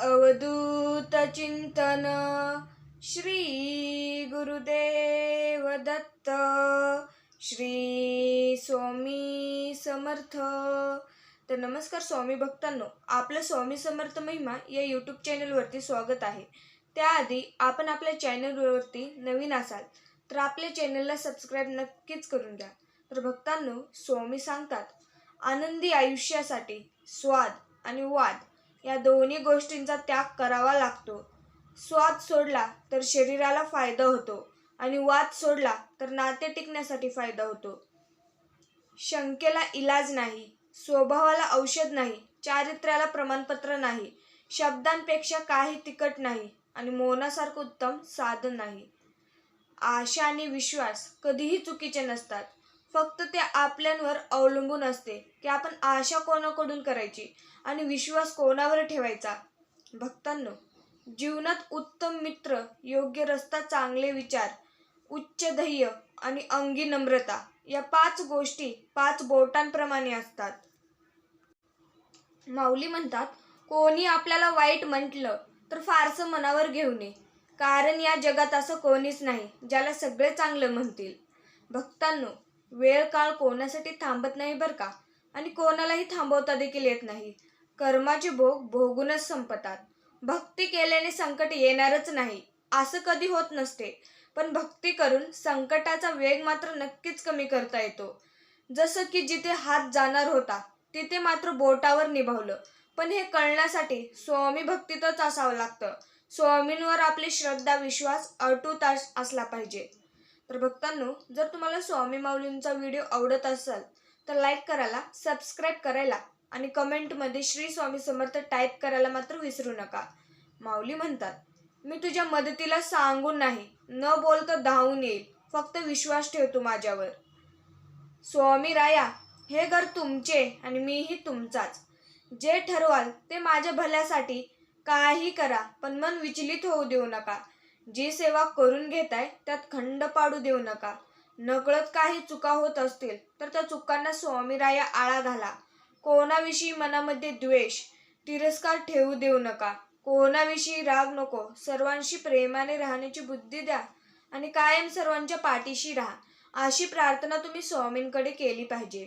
अवधूत चिंतन श्री गुरुदेव दत्त श्री स्वामी समर्थ. तर नमस्कार स्वामी भक्तांनो आपलं स्वामी समर्थ महिमा या यूट्यूब चॅनलवरती स्वागत आहे. त्याआधी आपण आपल्या चॅनलवरती नवीन असाल तर आपल्या चॅनलला सबस्क्राईब नक्कीच करून घ्या. तर भक्तांनो स्वामी सांगतात आनंदी आयुष्यासाठी स्वाद आणि वाद या दोन्ही गोष्टींचा त्याग करावा लागतो. स्वाद सोडला तर शरीराला फायदा होतो आणि वाद सोडला तर नाते टिकण्यासाठी फायदा होतो. शंकेला इलाज नाही स्वभावाला औषध नाही चारित्र्याला प्रमाणपत्र नाही शब्दांपेक्षा काही तिकट नाही आणि मौनासारखं उत्तम साधन नाही. आशा आणि विश्वास कधीही चुकीचे नसतात. फक्त ते आपल्यांवर अवलंबून असते की आपण आशा कोणाकडून करायची आणि विश्वास कोणावर ठेवायचा? भक्तांनो जीवनात उत्तम मित्र योग्य रस्ता चांगले विचार उच्च ध्येय आणि अंगी नम्रता या पाच गोष्टी पाच बोटांप्रमाणे असतात. माऊली म्हणतात कोणी आपल्याला वाईट म्हटलं तर फारसं मनावर घेऊ नये कारण या जगात असं कोणीच नाही ज्याला सगळे चांगलं म्हणतील. भक्तांनो वेळ काळ कोणासाठी थांबत नाही बरं का? आणि कोणालाही थांबवता देखील येत नाही. कर्माचे भोग भोगूनच संपतात. भक्ती केल्याने संकट येणारच नाही. असं कधी होत नसते. पण भक्ती करून संकटाचा वेग मात्र नक्कीच कमी करता येतो. जसं की जिथे हात जाणार होता तिथे मात्र बोटावर निभावलं. पण हे कळण्यासाठी स्वामी भक्तीतच असावं लागतं. स्वामींवर आपली श्रद्धा विश्वास अटूट असला पाहिजे. तर भक्तांनो जर तुम्हाला स्वामी माऊलींचा व्हिडिओ आवडत असेल तर लाईक करायला सबस्क्राईब करायला आणि कमेंटमध्ये श्री स्वामी समर्थ टाईप करायला मात्र विसरू नका. माऊली म्हणतात मी तुझ्या मदतीला सांगून नाही न बोलता धावून येईल फक्त विश्वास ठेवतो माझ्यावर. स्वामी राया हे घर तुमचे आणि मीही तुमचाच. जे ठरवाल ते माझ्या भल्यासाठी काही करा पण मन विचलित होऊ देऊ नका. जी सेवा करून घेताय त्यात खंड पाडू देऊ नका. नकळत काही चुका होत असतील तर त्या चुकांना स्वामीराया आळा घाला. कोणाविषयी मनामध्ये द्वेष तिरस्कार ठेवू देऊ नका. कोणाविषयी राग नको सर्वांशी प्रेमाने राहण्याची बुद्धी द्या आणि कायम सर्वांच्या पाठीशी राहा. अशी प्रार्थना तुम्ही स्वामींकडे केली पाहिजे.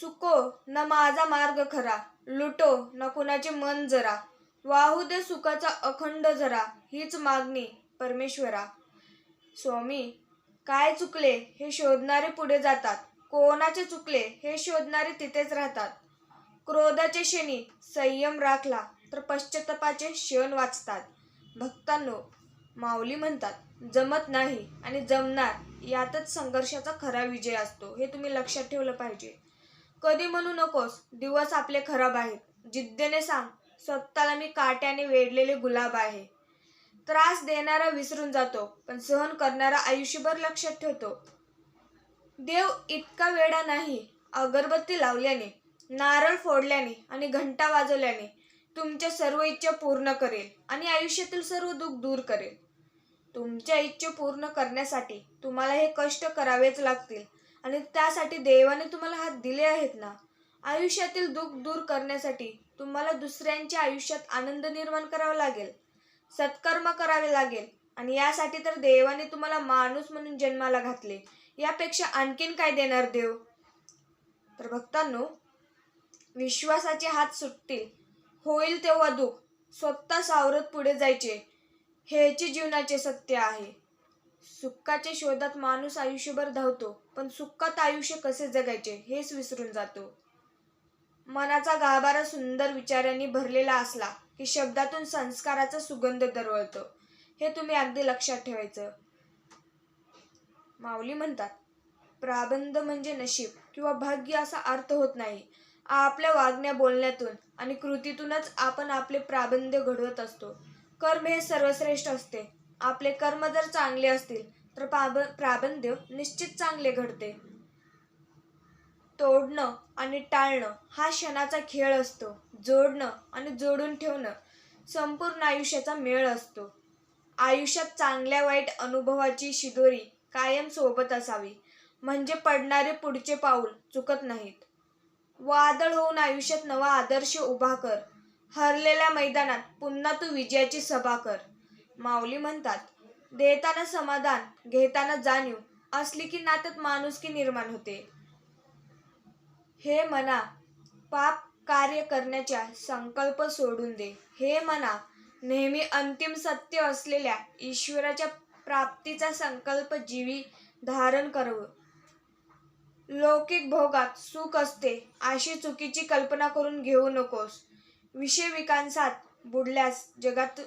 चुको न माझा मार्ग खरा लुटो न कुणाचे मन जरा. वाहू दे सुखाचा अखंड जरा हीच मागणी परमेश्वरा. स्वामी काय चुकले हे शोधणारे पुढे जातात. कोणाचे चुकले हे शोधणारे तिथेच राहतात. क्रोधाचे क्षणी संयम राखला तर पश्चातापाचे क्षण वाचतात. भक्तांनो माऊली म्हणतात जमत नाही आणि जमणार यातच संघर्षाचा खरा विजय असतो हे तुम्ही लक्षात ठेवलं पाहिजे. कधी म्हणू नकोस दिवस आपले खराब आहेत. जिद्दीने सांग स्वतःला मी काट्याने वेढलेले गुलाब आहे. त्रास देणारा विसरून जातो पण सहन करणारा आयुष्यभर लक्षात ठेवतो. देव इतका वेडा नाही अगरबत्ती लावल्याने नारळ फोडल्याने आणि घंटा वाजवल्याने तुमच्या सर्व इच्छा पूर्ण करेल आणि आयुष्यातील सर्व दुःख दूर करेल. तुमच्या इच्छा पूर्ण करण्यासाठी तुम्हाला हे कष्ट करावेच लागतील आणि त्यासाठी देवाने तुम्हाला हात दिले आहेत ना? आयुष्यातील दुःख दूर करण्यासाठी तुम्हाला दुसऱ्यांच्या आयुष्यात आनंद निर्माण करावा लागेल. सत्कर्म करावे लागेल. आणि यासाठी तर देवाने तुम्हाला माणूस म्हणून जन्माला घातले. यापेक्षा आणखीन काय देणार देव? तर भक्तांनो विश्वासाचे हात सुटतील. होईल तेव्हा दुःख. स्वतः सावरत पुढे जायचे. हेचे जीवनाचे सत्य आहे. सुखाच्या शोधात माणूस आयुष्यभर धावतो. पण सुखात आयुष्य कसे जगायचे हेच विसरून जातो. मनाचा गाभारा सुंदर विचारांनी भरलेला असला की शब्दातून संस्काराचा सुगंध दरवळतो. हे तुम्ही अगदी लक्षात ठेवायचं. माऊली म्हणतात प्राबंध म्हणजे नशीब किंवा भाग्य असा अर्थ होत नाही. आपल्या वागण्या बोलण्यातून आणि कृतीतूनच आपण आपले प्राबंध घडवत असतो. कर्म हे सर्वश्रेष्ठ असते. आपले कर्म जर चांगले असतील तर प्राबंध निश्चित चांगले घडते. तोडणं आणि टाळणं हा क्षणाचा खेळ असतो. जोडणं आणि जोडून ठेवणं संपूर्ण आयुष्याचा मेळ असतो. आयुष्यात चांगल्या वाईट अनुभवाची शिदोरी कायम सोबत असावी म्हणजे पडणारे पुढचे पाऊल चुकत नाहीत. वादळ होऊन आयुष्यात नवा आदर्श उभा कर. हरलेल्या मैदानात पुन्हा तू विजयाची सभा कर. माऊली म्हणतात देताना समाधान घेताना जाणीव असली की नात्यात माणुसकी निर्माण होते. हे मना पाप कार्य करण्याच्या संकल्प सोडून दे. हे मना नेहमी अंतिम सत्य असलेल्या ईश्वराच्या प्राप्तीचा संकल्प जीवी धारण करव. लौकिक भोगात सुख असते अशी चुकीची कल्पना करून घेऊ नकोस. विषय विकांसात बुडल्यास जगात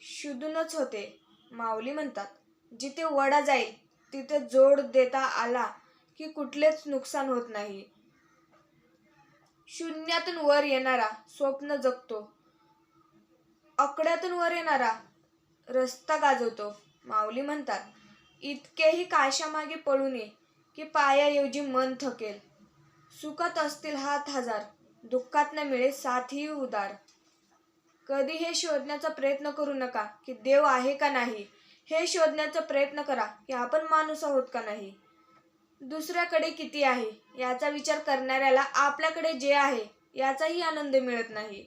शुद्धूनच होते माऊली म्हणतात. जिथे वडा जाईल तिथे जोड देता आला की कुठलेच नुकसान होत नाही. शून्यातून वर येणारा स्वप्न जगतो. आकड्यातून वर येणारा रस्ता गाजवतो. माऊली म्हणतात इतकेही काशामागे पळू नये की पायाऐवजी मन थकेल. सुखात असतील हात हजार दुःखात न मिळेल साथही उदार. कधी हे शोधण्याचा प्रयत्न करू नका की देव आहे का नाही. हे शोधण्याचा प्रयत्न करा की आपण माणूस आहोत का नाही. दुसऱ्याकडे किती आहे? याचा विचार करणाऱ्याला आपल्याकडे जे आहे याचाही आनंद मिळत नाही.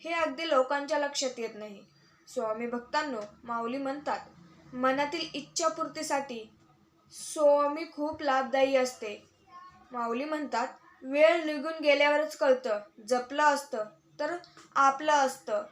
हे अगदी लोकांच्या लक्षात येत नाही. स्वामी भक्तांनो माऊली म्हणतात मनातील इच्छापूर्तीसाठी स्वामी खूप लाभदायी असते. माऊली म्हणतात वेळ निघून गेल्यावरच कळतं. जपलं असतं तर आपलं असतं.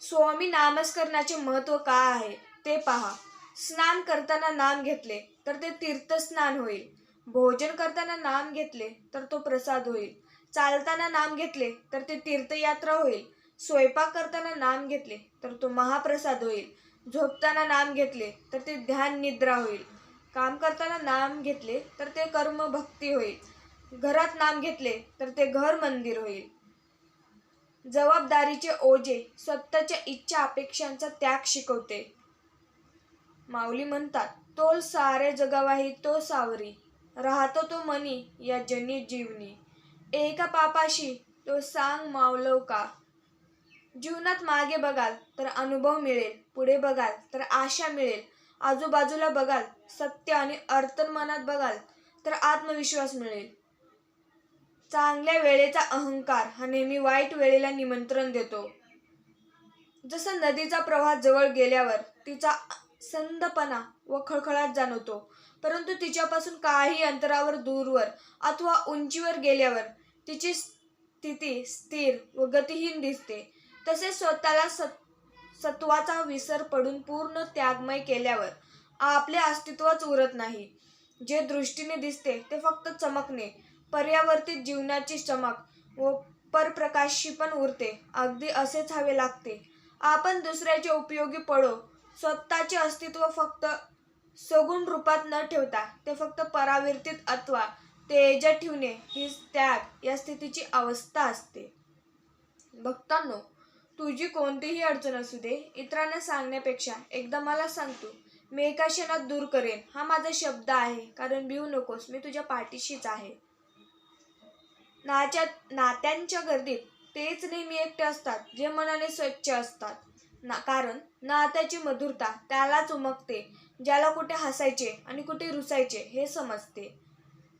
स्वामी नामस्करणाचे महत्त्व का आहे ते पहा. स्नान करताना नाम घेतले तर ते तीर्थस्नान होईल. भोजन करताना नाम घेतले तर तो प्रसाद होईल. चालताना नाम घेतले तर ते तीर्थयात्रा होईल. स्वयंपाक करताना नाम घेतले तर तो महाप्रसाद होईल. झोपताना नाम घेतले तर ते ध्यान निद्रा होईल. काम करताना नाम घेतले तर ते कर्म भक्ती होईल. घरात नाम घेतले तर ते घर मंदिर होईल. जबाबदारीचे ओझे स्वतःच्या इच्छा अपेक्षांचा त्याग शिकवते. माऊली म्हणतात तोल सारे जगावाही तो सावरी. राहतो तो मनी या जनी जीवनी. एका पापाशी तो सांग मावलव का? जीवनात मागे बघाल तर अनुभव मिळेल. पुढे बघाल तर आशा मिळेल. आजूबाजूला बघाल सत्य आणि अर्थन मनात बघाल तर आत्मविश्वास मिळेल. चांगल्या वेळेचा अहंकार हा नेहमी वाईट वेळेला निमंत्रण देतो. जसं नदीचा प्रवाह जवळ गेल्यावर तिचा संदपणा व खळखळाट जाणवतो. परंतु तिच्यापासून काही अंतरावर दूरवर अथवा उंचीवर गेल्यावर तिची स्थिती स्थिर व गतिहीन दिसते. तसेच स्वतःला सत सत्वाचा विसर पडून पूर्ण त्यागमय केल्यावर आपले अस्तित्वच उरत नाही. जे दृष्टीने दिसते ते फक्त चमकणे पर्यावर्तित जीवनाची चमक व परप्रकाशी पण उरते. अगदी असेच हवे लागते. आपण दुसऱ्याचे उपयोगी पडो स्वतःचे अस्तित्व फक्त सगुण रूपात न ठेवता ते फक्त परावर्तित अथवा तेजात ठेवणे ही त्याग या स्थितीची अवस्था असते. भक्तांनो तुझी कोणतीही अडचण असू दे. इतरांना सांगण्यापेक्षा एकदा मला सांगतो मी एका क्षणात दूर करेन. हा माझा शब्द आहे कारण भिवू नकोस मी तुझ्या पाठीशीच आहे. नाच्या नात्यांच्या गर्दीत तेच नेहमी एकटे असतात जे मनाने स्वच्छ असतात. ना कारण नात्याची मधुरता त्यालाच उमगते ज्याला कुठे हसायचे आणि कुठे रुसायचे हे समजते.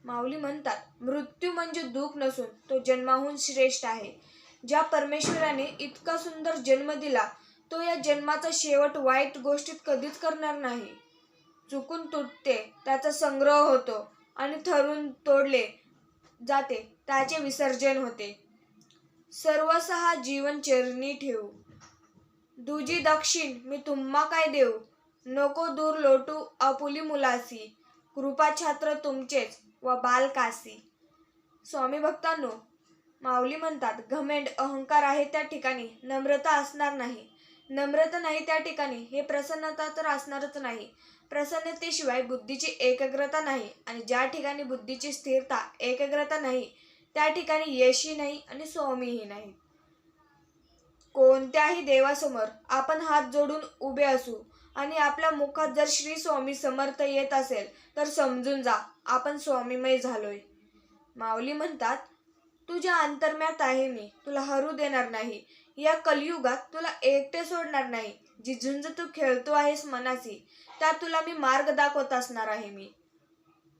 माऊली म्हणतात मृत्यू म्हणजे दुःख नसून तो जन्माहून श्रेष्ठ आहे. ज्या परमेश्वराने इतका सुंदर जन्म दिला तो या जन्माचा शेवट वाईट गोष्टीत कधीच करणार नाही. चुकून तुटते त्याचा संग्रह होतो आणि ठरून तोडले जाते त्याचे विसर्जन होते. सर्वसहा जीवन चरणी ठेवू. दुजी दक्षिण मी तुम्हा काय देऊ? नको दूर लोटू अपुली मुलासी. कृपाछात्र तुमचेच व बालकासी स्वामी भक्तांनो माऊली म्हणतात घमेंड अहंकार आहे त्या ठिकाणी नम्रता असणार नाही. नम्रता नाही त्या ठिकाणी हे प्रसन्नता तर असणारच नाही. प्रसन्नतेशिवाय बुद्धीची एकाग्रता नाही आणि ज्या ठिकाणी बुद्धीची स्थिरता एकाग्रता नाही त्या ठिकाणी यशही नाही आणि स्वामीही नाही. कोणत्याही देवासमोर आपण हात जोडून उभे असू आणि आपल्या मुखात जर श्री स्वामी समर्थ येत असेल तर समजून जा आपण स्वामीमय झालोय. माऊली म्हणतात तुझ्या अंतर्म्यात आहे मी तुला हरू देणार नाही. या कलियुगात तुला एकटे सोडणार नाही. जी झुंज तू खेळतो आहेस मनाशी त्यात तुला मी मार्ग दाखवत असणार आहे मी.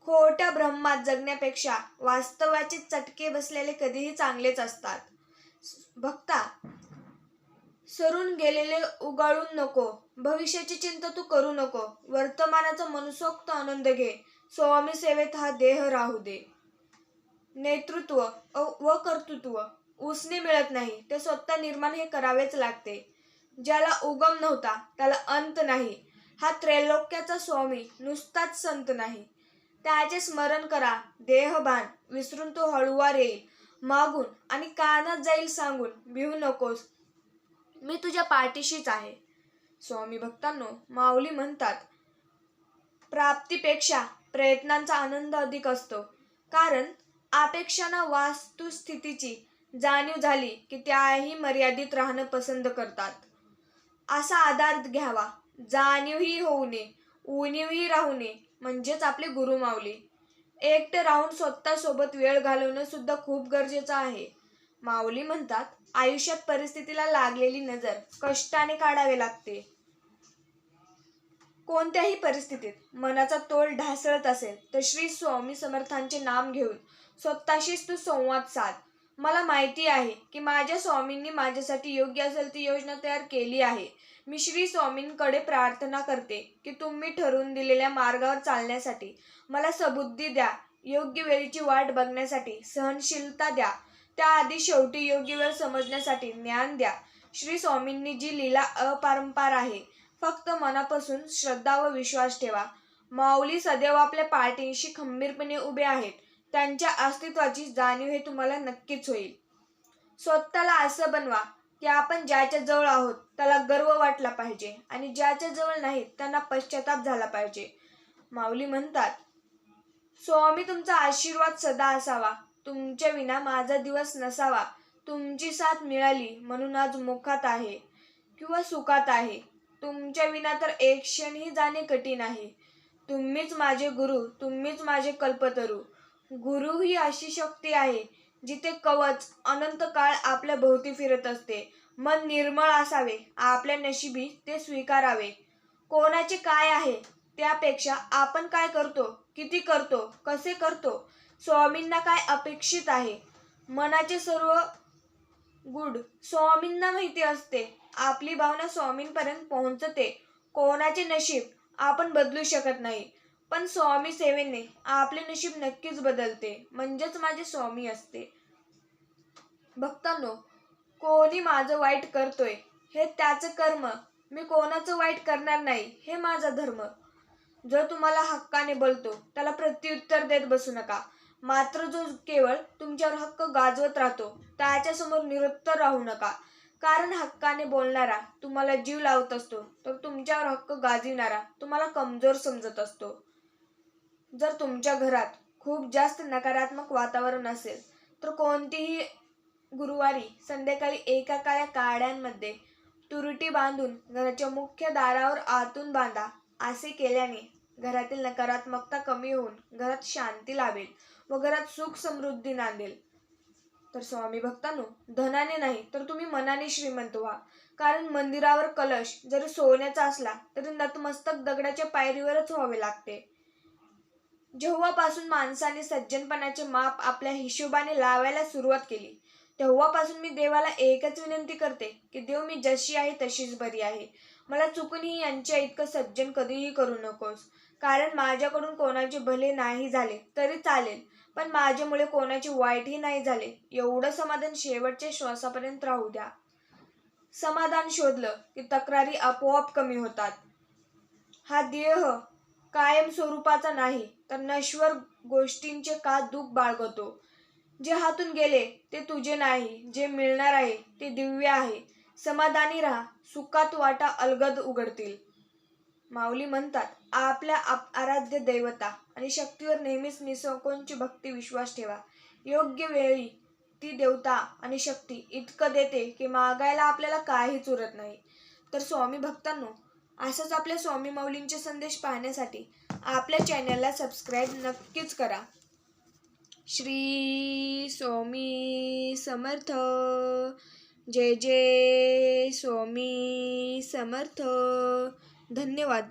खोट्या ब्रह्मात जगण्यापेक्षा वास्तवाचे चटके बसलेले कधीही चांगलेच असतात. भक्ता सरून गेलेले उगाळून नको. भविष्याची चिंता तू करू नको. वर्तमानाचा मनसोक्त आनंद घे. स्वामी सेवेत हा देह राहू दे. नेतृत्व अ- व कर्तृत्व. उसने मिळत नाही. ते स्वतः निर्माण हे करावेच लागते. ज्याला उगम नव्हता त्याला अंत नाही. हा त्रैलोक्याचा स्वामी नुसताच संत नाही. त्याचे स्मरण करा. देहभान विसरून तो हळुवार येईल. मागून आणि कानात जाईल सांगून भिवू नकोस. मी तुझ्या पाठीशीच आहे. स्वामी भक्तांनो माऊली म्हणतात प्राप्तीपेक्षा प्रयत्नांचा आनंद अधिक असतो. कारण अपेक्षांना वास्तुस्थितीची जाणीव झाली की त्याही मर्यादित राहणं पसंत करतात. असा आधार घ्यावा. जाणीवही होऊ नये उणीवही राहू नये म्हणजेच आपले गुरु माऊली. एकटे राहून स्वतः सोबत वेळ घालवणं सुद्धा खूप गरजेचं आहे. माऊली म्हणतात आयुष्यात परिस्थितीला लागलेली नजर कष्टाने काढावे लागते. कोणत्याही परिस्थितीत मनाचा तोल ढासळत असेल तर श्री स्वामी समर्थांचे नाम घेऊन स्वतःशीच तू संवाद साध. मला माहिती आहे की माझ्या स्वामींनी माझ्यासाठी योग्य असेल ती योजना तयार केली आहे. मी श्री स्वामींकडे प्रार्थना करते की तुम्ही ठरवून दिलेल्या मार्गावर चालण्यासाठी मला सबुद्धी द्या योग्य वेळेची वाट बघण्यासाठी सहनशीलता द्या त्याआधी शेवटी योग्य वेळ समजण्यासाठी ज्ञान द्या. श्री स्वामींनी जी लीला अपारंपार आहे. फक्त मनापासून श्रद्धा व विश्वास ठेवा. माऊली सदैव आपल्या पार्टींशी खंबीरपणे उभे आहेत. त्यांच्या अस्तित्वाची जाणीव हे तुम्हाला नक्कीच होईल. स्वतःला असं बनवा की आपण ज्याच्या जवळ आहोत त्याला गर्व वाटला पाहिजे आणि ज्याच्या जवळ नाहीत त्यांना पश्चाताप झाला पाहिजे. माऊली म्हणतात स्वामी तुमचा आशीर्वाद सदा असावा. तुमच्या विना माझा दिवस नसावा. तुमची साथ मिळाली म्हणून आज मुखात आहे किंवा सुखात आहे. तुमच्या विना तर एक क्षणही जाणे कठीण आहे. तुम्हीच माझे गुरु तुम्हीच माझे कल्पतरू. गुरु ही अशी शक्ती आहे जिथे कवच अनंत काळ आपल्या भोवती फिरत असते. मन निर्मळ असावे आपल्या नशिबी ते स्वीकारावे. कोणाचे काय आहे त्यापेक्षा आपण काय करतो किती करतो कसे करतो स्वामींना काय अपेक्षित आहे? मनाचे सर्व गुड स्वामींना माहिती असते. आपली भावना स्वामींपर्यंत पोहोचते. कोणाचे नशीब आपण बदलू शकत नाही. पण स्वामी सेवेने आपले नशीब नक्कीच बदलते. म्हणजेच माझे स्वामी असते. भक्तांनो कोणी माझं वाईट करतोय हे त्याचं कर्म. मी कोणाचं वाईट करणार नाही हे माझा धर्म. जो तुम्हाला हक्काने बोलतो त्याला प्रत्युत्तर देत बसू नका. मात्र जो केवळ तुमच्यावर हक्क गाजवत राहतो त्याच्यासमोर निरुत्तर राहू नका. कारण हक्काने बोलणारा तुम्हाला जीव लावत असतो तर तुमच्यावर हक्क गाजविणारा तुम्हाला कमजोर समजत असतो. जर तुमच्या घरात खूप जास्त नकारात्मक वातावरण असेल तर कोणतीही गुरुवारी संध्याकाळी एका काळ्या काड्यांमध्ये तुरटी बांधून घराच्या मुख्य दारावर आतून बांधा असे केल्याने घरातील नकारात्मकता कमी होऊन घरात शांती लाभेल. व घरात सुख समृद्धी नांदेल. तर स्वामी भक्तांनो धनाने नाही तर तुम्ही मनाने श्रीमंत व्हा. कारण मंदिरावर कलश जरी सोन्याचा असला तरी नतमस्तक दगडाच्या पायरीवरच व्हावे लागते. जेव्हापासून माणसाने सज्जनपणाचे माप आपल्या हिशोबाने लावायला सुरुवात केली तेव्हापासून मी देवाला एकच विनंती करते की देव मी जशी आहे तशीच बरी आहे. मला चुकूनही यांच्या इतकं सज्जन कधीही करू नकोस. कारण माझ्याकडून कोणाचे भले नाही झाले तरी चालेल. पण माझ्यामुळे कोणाचे वाईटही नाही झाले. एवढं समाधान शेवटच्या श्वासापर्यंत राहू द्या. समाधान शोधलं की तक्रारी आपोआप कमी होतात. हा देह कायम स्वरूपाचा नाही तर नश्वर गोष्टींचे का दुःख बाळगतो? जे हातून गेले ते तुझे नाही. जे मिळणार आहे ते दिव्य आहे. समाधानी राहा. सुखात वाटा अलगद उघडतील. माऊली म्हणतात आपल्या आप आराध्य दैवता. आणि शक्तीवर नेहमीच निसंकोच भक्ती विश्वास ठेवा. योग्य वेळी ती देवता आणि शक्ती इतकं देते की मागायला आपल्याला काहीच उरत नाही. तर स्वामी भक्तांनो असंच आपल्या स्वामी माऊलींचे संदेश पाहण्यासाठी आपल्या चॅनलला सबस्क्राईब नक्कीच करा. श्री स्वामी समर्थ. जय जय स्वामी समर्थ. धन्यवाद.